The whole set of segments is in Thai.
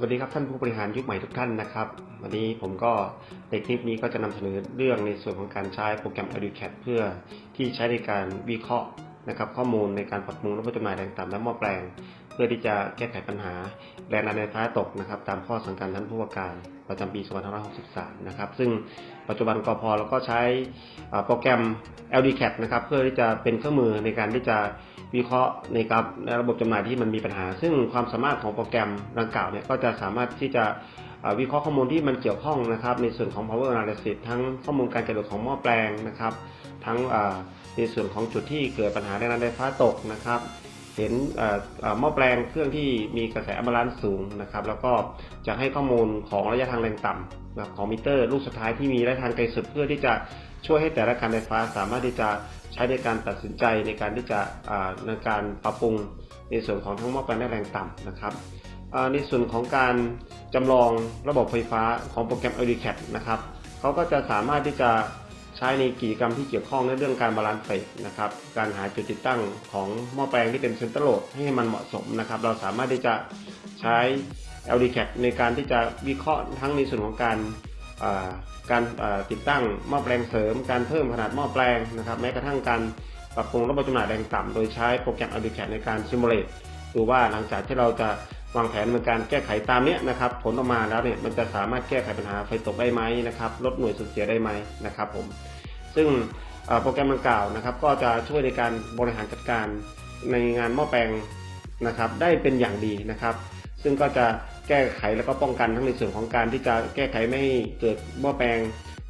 สวัสดีครับท่านผู้บริหารยุคใหม่ทุกท่านนะครับ วันนี้ผมก็ในคลิปนี้ก็จะนำเสนอเรื่องในส่วนของการใช้โปรแกรม Aducat เพื่อที่ใช้ในการวิเคราะห์นะครับข้อมูลในการปรับปรุงระบบจำหน่ายต่างๆและหม้อแปลง พื่อที่จะแก้ไขปัญหาแรงดันไฟฟ้าตกนะครับตามข้อสั่งการท่านผู้ว่าการประจำปี 2563 นะครับ ซึ่งปัจจุบันกพเราก็ใช้โปรแกรม LDCAT นะครับ เพื่อที่จะเป็นเครื่องมือในการที่จะวิเคราะห์ในกับในระบบจำหน่ายที่มันมีปัญหา ซึ่งความสามารถของโปรแกรมดังกล่าวเนี่ยก็จะสามารถที่จะวิเคราะห์ข้อมูลที่มันเกี่ยวข้องนะครับ ในส่วนของ power analysis ทั้งข้อมูลการกระโดดของหม้อแปลงนะครับ ทั้งในส่วนของจุดที่เกิดปัญหาแรงดันไฟฟ้าตกนะครับ เห็นเอ่อเอ่อหม้อแปลงเครื่องที่มีกระแสอัมบาลานซ์สูงนะครับ แล้วก็จะให้ข้อมูลของระยะทางแรงต่ำนะของมิเตอร์ลูกสุดท้ายที่มีระยะทางไกลสุดเพื่อที่จะช่วยให้แต่ละการไฟฟ้าสามารถที่จะใช้ในการตัดสินใจในการที่จะอ่าในการปรับปรุงในส่วนของทั้งหม้อแปลงและแรงต่ำนะครับอ่าในส่วนของการจำลองระบบไฟฟ้าของโปรแกรม EduCat นะครับเขาก็จะสามารถที่จะ ใช้ในกิจกรรมที่เกี่ยวข้องในเรื่องการบาลานซ์เฟสนะครับการหาจุดติดตั้งของหม้อแปลงที่เป็นเซนเตอร์โหลดให้มันเหมาะสมนะครับ เราสามารถที่จะใช้ LDCAT ในการที่จะวิเคราะห์ทั้งในส่วนของการการติดตั้งหม้อแปลงเสริม การเพิ่มขนาดหม้อแปลงนะครับ แม้กระทั่งการปรับปรุงระบบจำหน่ายแรงต่ำโดยใช้โปรแกรม LDCAT ในการซิมูเลตดูว่าหลังจากที่เราจะ วางแผนในการแก้ไขตามเนี้ยนะครับ ผลออกมาแล้วเนี่ยมันจะสามารถแก้ไขปัญหาไฟตกได้ไหมนะครับ ลดหน่วยสูญเสียได้ไหมนะครับผมซึ่งโปรแกรมดังกล่าวนะครับ ก็จะช่วยในการบริหารจัดการในงานหม้อแปลงนะครับ ได้เป็นอย่างดีนะครับ ซึ่งก็จะแก้ไขแล้วก็ป้องกันทั้งในส่วนของการที่จะแก้ไขไม่ให้เกิดหม้อแปลง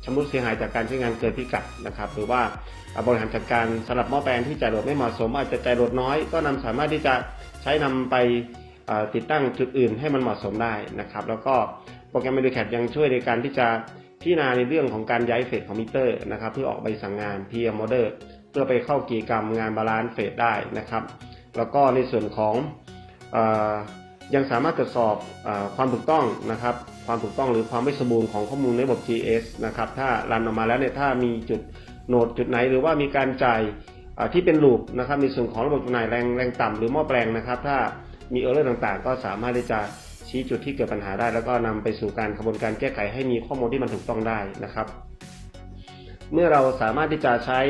ชำรุดเสียหายจากการใช้งานเกินพิกัดนะครับ หรือว่าบริหารจัดการสำหรับหม้อแปลงที่จ่ายโหลดไม่เหมาะสม อาจจะจ่ายโหลดน้อยก็นำสามารถที่จะใช้นำไป ติดตั้งจุดอื่นให้มันเหมาะสมได้นะครับ แล้วก็โปรแกรม EduCAT ยังช่วยในการที่จะพิจารณาในเรื่องของการย้ายเฟสของมิเตอร์นะครับ เพื่อออกใบสั่งงาน PM order เพื่อไปเข้ากิจกรรมงานบาลานซ์เฟสได้นะครับ แล้วก็ในส่วนของอยังสามารถตรวจสอบอความถูกต้องนะครับ ความถูกต้องหรือความไม่สมบูรณ์ของข้อมูลในระบบ GS นะครับ ถ้ารันออกมาแล้วเนี่ยถ้ามีจุดโหนดจุดไหนหรือว่ามีการจ่ายที่เป็นลูปนะครับในส่วนของระบบจำหน่ายแรงแรงต่ำหรือหม้อแปลงนะครับ ถ้า มีเออร์เรอร์ต่างๆ ก็สามารถที่จะชี้จุดที่เกิดปัญหาได้ แล้วก็นำไปสู่การกระบวนการแก้ไขให้มีข้อมูลที่มันถูกต้องได้นะครับ เมื่อเราสามารถที่จะใช้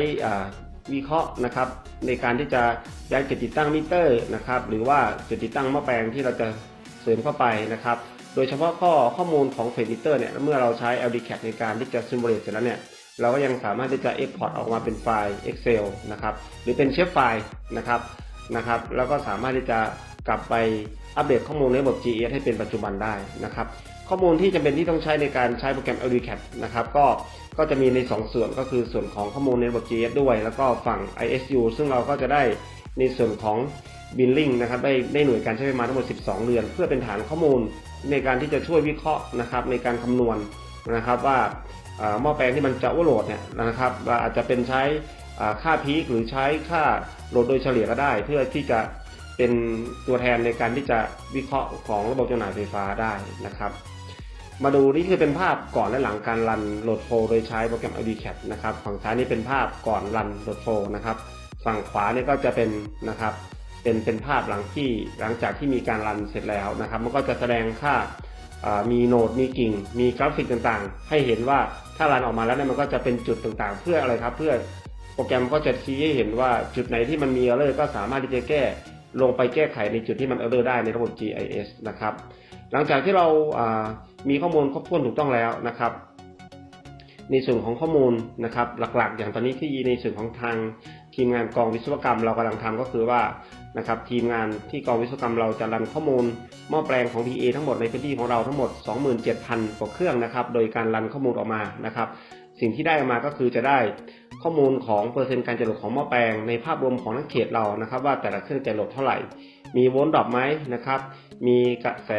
วิเคราะห์นะครับ ในการที่จะย้ายจุดติดตั้งมิเตอร์นะครับ หรือว่าจุดติดตั้งหม้อแปลงที่เราจะเสริมเข้าไปนะครับ โดยเฉพาะข้อข้อมูลของเฟสมิเตอร์เนี่ยเมื่อเราใช้ LDCAT ในการที่จะ simulate เสร็จแล้วเนี่ยเราก็ยังสามารถที่จะ export ออกมาเป็นไฟล์ Excel นะครับ หรือเป็นเชฟไฟล์นะครับนะครับ แล้วก็สามารถที่จะกลับไปอัปเดตข้อมูลในระบบ GES ให้เป็นปัจจุบันได้นะครับ ข้อมูลที่จำเป็นที่ต้องใช้ในการใช้โปรแกรม LDCAT นะครับ ก็ก็จะมีใน 2 ส่วนก็คือส่วนของข้อมูลในระบบ GES ด้วย แล้วก็ฝั่ง ISU ซึ่งเราก็จะได้ในส่วนของ Billing นะครับได้ได้หน่วยการใช้ไฟฟ้าทั้งหมด 12เดือน เพื่อเป็นฐานข้อมูลในการที่จะช่วยวิเคราะห์นะครับในการคำนวณนะครับว่าอ่อหม้อแปลงที่มันจะโอเวอร์โหลดเนี่ยนะครับอาจจะเป็นใช้ค่าพีคหรือใช้ค่าโหลดโดยเฉลี่ยก็ได้ เพื่อที่จะ เป็นตัวแทนในการที่จะวิเคราะห์ของระบบจำหน่ายไฟฟ้าได้นะครับ มาดูนี่คือเป็นภาพก่อนและหลังการรันโหลดโฟโดยใช้โปรแกรม EduCAT นะครับฝั่งซ้ายนี่เป็นภาพก่อนรันโหลดโฟนะครับ ฝั่งขวานี่ก็จะเป็นนะครับ เป็นเป็นภาพหลังที่หลังจากที่มีการรันเสร็จแล้วนะครับ มันก็จะแสดงค่ามีโนดมีกิ่ง มีกราฟิกต่างๆ ให้เห็นว่าถ้ารันออกมาแล้วเนี่ยมันก็จะเป็นจุดต่างๆ เพื่ออะไรครับ เพื่อโปรแกรมก็จะชี้ให้เห็นว่าจุดไหนที่มันมีเออร์ก็สามารถที่จะแก้ ลงไปแก้ไขในจุดที่มันเออร์เลอร์ได้ในระบบ GIS นะครับ หลังจากที่เราามีข้อมูลครบถ้วนถูกต้องแล้วนะครับ ในส่วนของข้อมูลนะครับ หลักๆ อย่างตอนนี้ที่ในส่วนของทางทีมงานกองวิศวกรรมเรากำลังทำก็คือว่านะครับทีมงานที่กองวิศวกรรมเราจะรันข้อมูลหม้อแปลงของ PA ทั้งหมดในพื้นที่ของเราทั้งหมด 27,000 กว่าเครื่องนะครับ โดยการรันข้อมูลออกมานะครับ สิ่งที่ได้กมาก็คือจะได้ข้อมูลของเปอร์เซ็นต์การจรดของหม้อแปลงในภาพรวมของทั้งเขตเรานะครับ ว่าแต่ละเครื่องจะโหลดเท่าไหร่ มีโวลต์ดรอปไหมนะครับ มีกระแส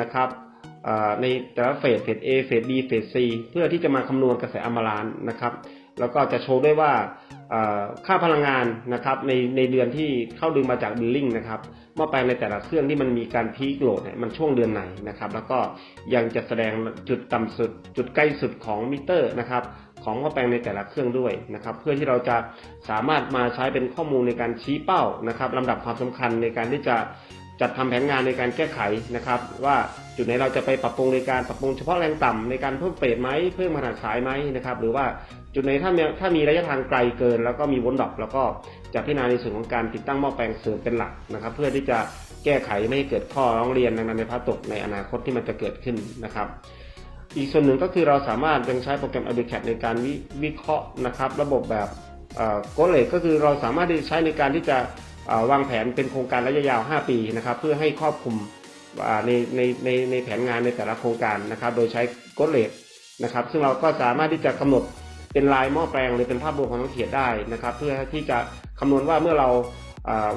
นะครับในแต่ละเฟสเฟส A เฟส B เฟส C เพื่อที่จะมาคำนวณกระแสอัมบาลานนะครับ แล้วก็จะโชว์ด้วยว่า ค่าพลังงานนะครับในในเดือนที่เข้าดึงมาจากบิลลิ่งนะครับหม้อแปลงในแต่ละเครื่องที่มันมีการพีคโหลดเนี่ยมันช่วงเดือนไหนนะครับแล้วก็ยังจะแสดงจุดต่ำสุด จุดใกล้สุดของมิเตอร์นะครับของหม้อแปลงในแต่ละเครื่องด้วยนะครับเพื่อที่เราจะสามารถมาใช้เป็นข้อมูลในการชี้เป้านะครับลำดับความสำคัญในการที่จะจัดทำแผนงานในการแก้ไขนะครับ ว่าจุดไหนเราจะไปปรับปรุงในการปรับปรุงเฉพาะแรงต่ำในการเพิ่มเปรตไหมเพิ่มขนาดสายไหมนะครับ หรือว่า จุดไหนถ้ามีถ้ามีระยะทางไกลเกิน แล้วก็มีวนดอกแล้วก็จะพิจารณาในส่วนของการติดตั้งหม้อแปลงเสริมเป็นหลักนะครับ เพื่อที่จะแก้ไขไม่ให้เกิดข้อร้องเรียนในพระตกในอนาคตที่มันจะเกิดขึ้นนะครับ อีกส่วนหนึ่งก็คือเราสามารถยังใช้โปรแกรม a d u c a t ในการวิวิเคราะห์นะครับ ระบบแบบโกลเลตก็คือเราสามารถที่จะใช้ในการที่จะวางแผนเป็นโครงการระยะยาว 5 ปีนะครับ เพื่อให้ครอบคลุมในในในในแผนงานในแต่ละโครงการนะครับ โดยใช้โกลเลตนะครับ ซึ่งเราก็สามารถที่จะกำหนด เป็นลายหม้อแปลงหรือเป็นภาพรวมของทั้งเขตได้นะครับ เพื่อที่จะคำนวณว่าเมื่อเรา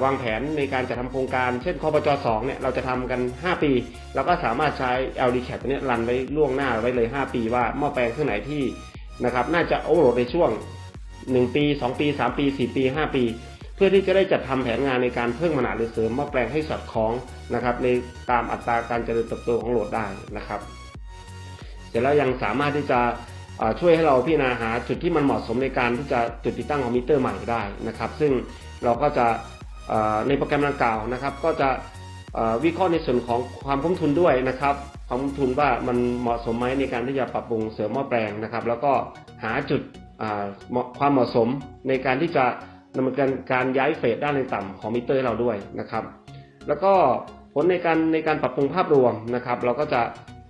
วางแผนในการจะทำโครงการ เช่นคอปจ2เนี่ยเราจะทำกัน 5 ปี เราก็สามารถใช้ LDCAT ตัวนี้รันไว้ล่วงหน้าไว้เลย 5 ปีว่าหม้อแปลงเครื่องไหนที่นะครับน่าจะโอเวอร์โหลดในช่วง 1 ปี 2 ปี 3 ปี 4 ปี 5 ปี เพื่อที่จะได้จัดทำแผนงานในการเพิ่มขนาดหรือเสริมหม้อแปลงให้สอดคล้องนะครับในตามอัตราการเจริญเติบโตของโหลดได้นะครับ เสร็จแล้วยังสามารถที่จะ ช่วยให้เราพิจารณาหาจุดที่มันเหมาะสมในการที่จะจุดติดตั้งของมิเตอร์ใหม่ได้นะครับ ซึ่งเราก็จะในโปรแกรมดังกล่าวนะครับ ก็จะวิเคราะห์ในส่วนของความคุ้มทุนด้วยนะครับความคุ้มทุนว่ามันเหมาะสมไหมในการที่จะปรับปรุงเสริมหม้อแปลงนะครับ แล้วก็หาจุดความเหมาะสมในการที่จะดำเนินการการย้ายเฟสด้านต่ำของมิเตอร์เราด้วยนะครับ แล้วก็ผลในการในการปรับปรุงภาพรวมนะครับ เราก็จะ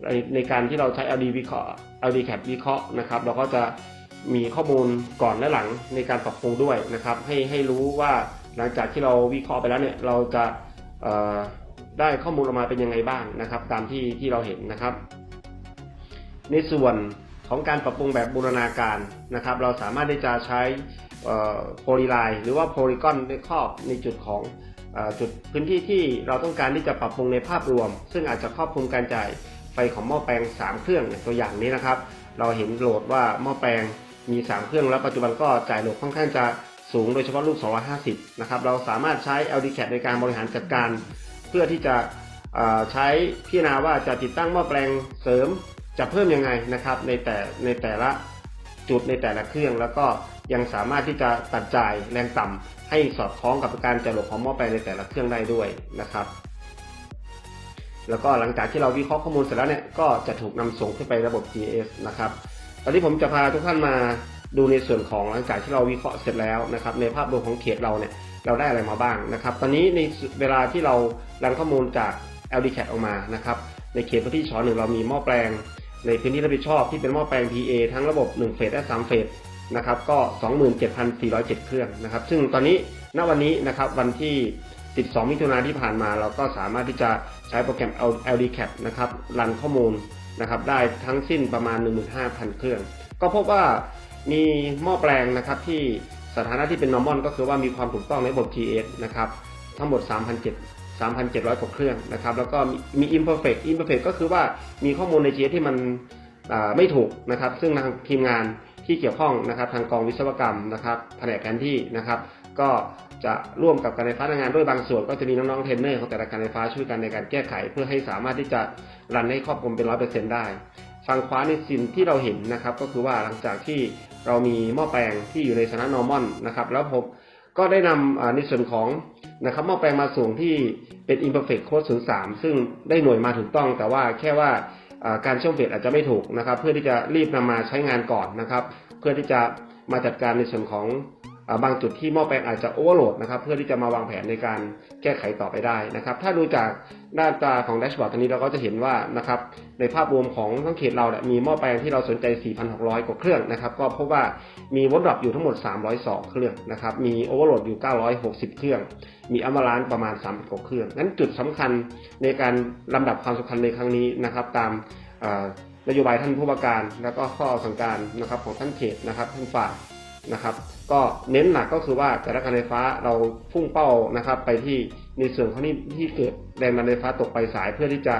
ในในการที่เราใช้ LD วิเคราะห์ LD CAP วิเคราะห์นะครับ เราก็จะมีข้อมูลก่อนและหลังในการปรับปรุงด้วยนะครับ ให้ให้รู้ว่าหลังจากที่เราวิเคราะห์ไปแล้วเนี่ยเราจะได้ข้อมูลออกมาเป็นยังไงบ้างนะครับ ตามที่ที่เราเห็นนะครับ ในส่วนของการปรับปรุงแบบบูรณาการนะครับ เราสามารถที่จะใช้โพลีไลน์หรือว่าโพลีกอนในครอบในจุดของอจุดพื้นที่ที่เราต้องการที่จะปรับปรุงในภาพรวม ซึ่งอาจจะครอบคลุมการจ่าย ไฟของหม้อแปลง 3 เครื่องตัวอย่างนี้นะครับ เราเห็นโหลดว่าหม้อแปลงมี 3 เครื่อง แล้วปัจจุบันก็จ่ายโหลดค่อนข้างจะสูงโดยเฉพาะลูก 250 นะครับ เราสามารถใช้ LDCAT ในการบริหารจัดการ เพื่อที่จะใช้พิจารณาว่าจะติดตั้งหม้อแปลงเสริมจะเพิ่มยังไงนะครับในแต่ในแต่ละจุดในแต่ละเครื่อง แล้วก็ยังสามารถที่จะตัดจ่ายแรงต่ำให้สอดคล้องกับการจ่ายโหลดของหม้อแปลงในแต่ละเครื่องได้ด้วยนะครับ แล้วก็หลังจากที่เราวิเคราะห์ข้อมูลเสร็จแล้วเนี่ยก็จะถูกนำส่งขึ้นไประบบ GIS นะครับ ตอนนี้ผมจะพาทุกท่านมาดูในส่วนของหลังจากที่เราวิเคราะห์เสร็จแล้วนะครับ ในภาพรวมของเขตเราเนี่ยเราได้อะไรมาบ้างนะครับ ตอนนี้ในเวลาที่เรารันข้อมูลจาก LDCAT ออกมานะครับ ในเขตพื้นที่ชอหนึ่งเรามีหม้อแปลง ในพื้นที่รับผิดชอบที่เป็นหม้อแปลง PA ทั้งระบบ1เฟสและ3เฟสนะครับก็ 27,407 เครื่องนะครับ ซึ่งตอนนี้ณวันนี้นะครับวันที่ 12 มิถุนายนที่ผ่านมา เราก็สามารถที่จะ ใช้โปรแกรม LDCAT นะครับรันข้อมูลนะครับได้ทั้งสิ้นประมาณ 15,000 เครื่อง ก็พบว่ามีหม้อแปลงนะครับที่สถานะที่เป็น normal ก็คือว่ามีความถูกต้องในระบบ GS นะครับทั้งหมด 3,700 3,700 กว่าเครื่องนะครับแล้วก็มี imperfect imperfect ก็คือว่ามีข้อมูลใน GS ที่มันไม่ถูกนะครับ ซึ่งทางทีมงานที่เกี่ยวข้องนะครับ ทางกองวิศวกรรมนะครับแผนกแผนที่นะครับ ก็จะร่วมกับการไฟฟ้าทำงานด้วยบางส่วนก็จะมีน้องๆเทรนเนอร์ของแต่ละการไฟฟ้าช่วยกันในการแก้ไข เพื่อให้สามารถที่จะรันให้ครอบคลุมเป็นร้อยเปอร์เซ็นต์ได้ฝั่งขวาในสิ่งที่เราเห็นนะครับ ก็คือว่าหลังจากที่เรามีหม้อแปลงที่อยู่ในสถานะ normal นะครับ แล้วผมก็ได้นำอ่าในส่วนของนะครับหม้อแปลงมาส่งที่เป็น imperfect code 03 ซึ่งได้หน่วยมาถูกต้อง แต่ว่าแค่ว่าการเชื่อมเฟสอาจจะไม่ถูกนะครับ เพื่อที่จะรีบนำมาใช้งานก่อนนะครับ เพื่อที่จะมาจัดการในส่วนของ บางจุดที่หม้อแปลงอาจจะโอเวอร์โหลดนะครับเพื่อที่จะมาวางแผนในการแก้ไขต่อไปได้นะครับ ถ้าดูจากด้านตาของแดชบอร์ดตรงนี้เราก็จะเห็นว่านะครับในภาพรวมของทั้งเขตเราเนี่ยมีหม้อแปลงที่เราสนใจ 4,600 กว่าเครื่องนะครับก็พบว่ามีวอดดับอยู่ทั้งหมด 302 เครื่องนะครับมีโอเวอร์โหลดอยู่ 960 เครื่อง มีอัมบาลานประมาณ30กว่าเครื่องนั้นจุดสำคัญในการลำดับความสำคัญในครั้งนี้นะครับตามนโยบายท่านผู้ว่าการ แล้วก็ข้อสั่งการนะครับของท่านเขตนะครับท่านฝ่าย นะครับ ก็เน้นหนักก็คือว่าแต่ละการไฟฟ้าเราพุ่งเป้านะครับ ไปที่ในส่วนของที่ที่เกิดแรงดันไฟฟ้าตกไปสายเพื่อที่จะ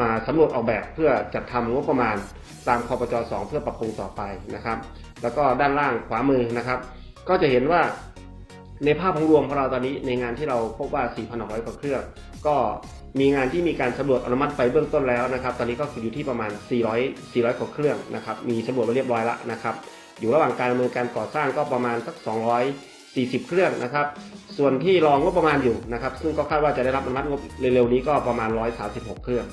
มาสำรวจออกแบบเพื่อจัดทำงบประมาณตามคอปจ2เพื่อปรับปรุงต่อไปนะครับ แล้วก็ด้านล่างขวามือนะครับ ก็จะเห็นว่าในภาพของรวมของเราตอนนี้ในงานที่เราพบว่า 4,600 กว่าเครื่อง ก็มีงานที่มีการสำรวจอนุมัติไปเบื้องต้นแล้วนะครับ ตอนนี้ก็อยู่ที่ประมาณ 400 400 กว่าเครื่องนะครับ มีสำรวจมาเรียบร้อยแล้วนะครับ อยู่ระหว่างการดำเนินการก่อสร้างก็ประมาณสัก 240 เครื่องนะครับ ส่วนที่รองงบประมาณอยู่นะครับ ซึ่งก็คาดว่าจะได้รับอนุมัติงบเร็วๆนี้ก็ประมาณ 136 เครื่อง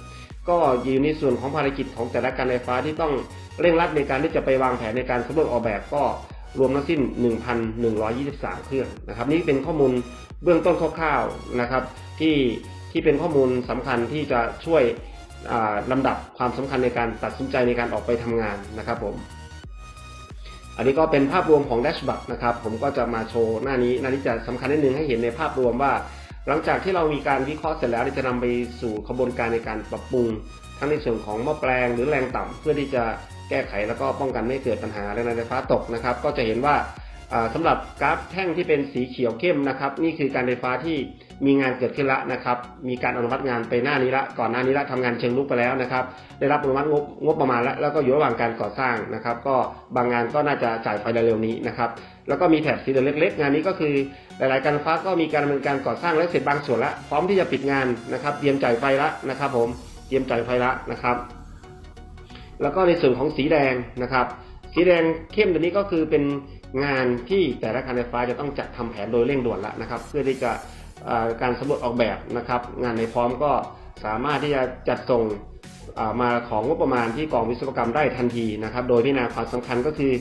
ก็อยู่ในส่วนของภารกิจของแต่ละการไฟฟ้าที่ต้องเร่งรัดในการที่จะไปวางแผนในการสำรวจออกแบบก็รวมทั้งสิ้น 1,123 เครื่องนะครับ นี่เป็นข้อมูลเบื้องต้นคร่าวๆนะครับ ที่ที่เป็นข้อมูลสำคัญที่จะช่วยลำดับความสำคัญในการตัดสินใจในการออกไปทำงานนะครับผม อันนี้ก็เป็นภาพรวมของแดชบอ r นะครับผมก็จะมาโชว์หน้านี้หน้านี้จะสำคัญนิดนึงให้เห็นในภาพรวมว่า หลังจากที่เรามีการวิเคราะห์เสร็จแล้วจะนำไปสู่กระบวนการในการปรับปรุง ทั้งในส่วนของหม้อแปลงหรือแรงต่ำเพื่อที่จะแก้ไขแล้วก็ป้องกันไม่เกิดปัญหาแรงดันไฟฟ้าตกนะครับ ก็จะเห็นว่า สำหรับกราฟแท่งที่เป็นสีเขียวเข้มนะครับ นี่คือการไฟฟ้าที่มีงานเกิดขึ้นล้วนะครับ มีการอนุมัติงานไปหน้านี้ละ ก่อนหน้านี้ละทำงานเชิงลุกไปแล้วนะครับ ได้รับอนุมัติงบงบประมาณแล้วแล้วก็อยู่ระหว่างการก่อสร้างนะครับ ก็บางงานก็น่าจะจ่ายไฟเร็วๆนี้นะครับ แล้วก็มีแถบสีเหลืองเล็ก ๆ งานนี้ก็คือ หลาย ๆ การไฟฟ้าก็มีการดำเนินการก่อสร้างและเสร็จบางส่วนแล้วพร้อมที่จะปิดงานนะครับ เตรียมจ่ายไฟละนะครับ ผม เตรียมจ่ายไฟละนะครับ แล้วก็ในส่วนของสีแดงนะครับ สีแดงเข้มตัวนี้ก็คือเป็น งานที่แต่ละการไฟฟ้าจะต้องจัดทำแผนโดยเร่งด่วนแล้วนะครับ เพื่อที่จะการสำรวจออกแบบนะครับ งานในพร้อมก็สามารถที่จะจัดส่งมาของงบประมาณที่กองวิศวกรรมได้ทันทีนะครับ โดยพิจารณาความสำคัญก็คือ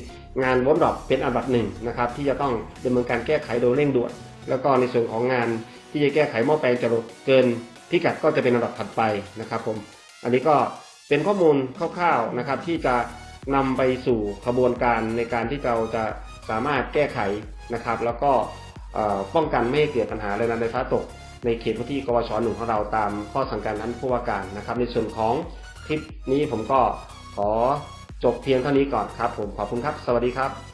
งานวนดรอปเป็นอันดับหนึ่งนะครับ ที่จะต้องดำเนินการแก้ไขโดยเร่งด่วน แล้วก็ในส่วนของงานที่จะแก้ไขหม้อแปลงจะเกินพิกัดก็จะเป็นอันดับถัดไปนะครับผมอันนี้ก็เป็นข้อมูลคร่าวๆนะครับที่จะนำไปสู่ขบวนการในการที่เราจะ สามารถแก้ไขนะครับ แล้วก็ป้องกันไม่ให้เกิดปัญหาเรงดันไฟฟ้าตก ในเขตพื้นที่กวชหนึ่งของเราตามข้อสั่งการท่านผู้ว่าการนะครับ ในส่วนของคลิปนี้ผมก็ขอจบเพียงเท่านี้ก่อนครับ ผมขอบคุณครับ สวัสดีครับ